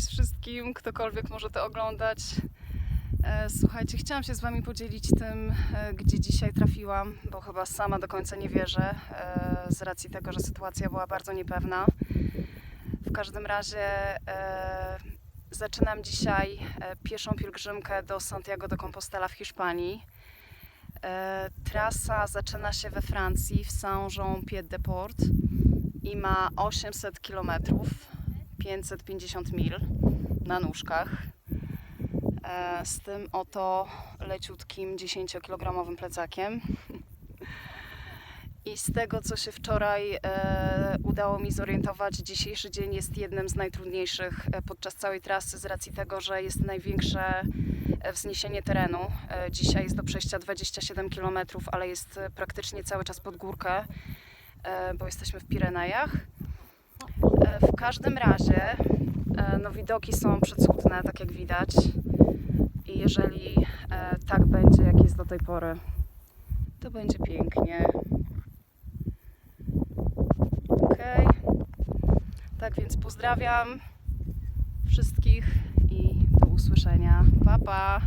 Cześć wszystkim, ktokolwiek może to oglądać. E, Słuchajcie, chciałam się z Wami podzielić tym, e, gdzie dzisiaj trafiłam, bo chyba sama do końca nie wierzę, e, z racji tego, że sytuacja była bardzo niepewna. W każdym razie zaczynam dzisiaj pieszą pielgrzymkę do Santiago de Compostela w Hiszpanii. Trasa zaczyna się we Francji, w Saint-Jean-Pied-de-Port i ma 800 kilometrów. 550 mil na nóżkach. E, Z tym oto leciutkim 10-kilogramowym plecakiem. I z tego, co się wczoraj e, udało mi zorientować, dzisiejszy dzień jest jednym z najtrudniejszych e, podczas całej trasy, z racji tego, że jest największe e, wzniesienie terenu. E, dzisiaj jest do przejścia 27 km, ale jest praktycznie cały czas pod górkę, e, bo jesteśmy w Pirenejach. E, W każdym razie e, no, widoki są przecudne, tak jak widać. I jeżeli e, tak będzie, jak jest do tej pory, to będzie pięknie. Ok. Tak więc pozdrawiam wszystkich i do usłyszenia. Pa, pa.